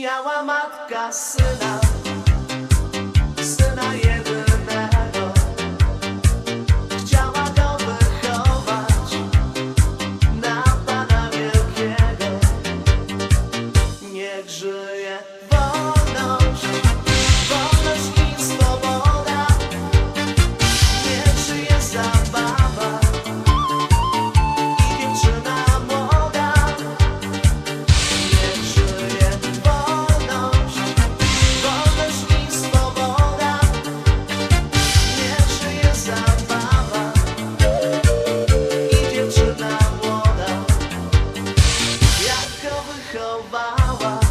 miała syna, syna jedynego. Chciała go wychować na Pana Wielkiego. Niech żyje so far.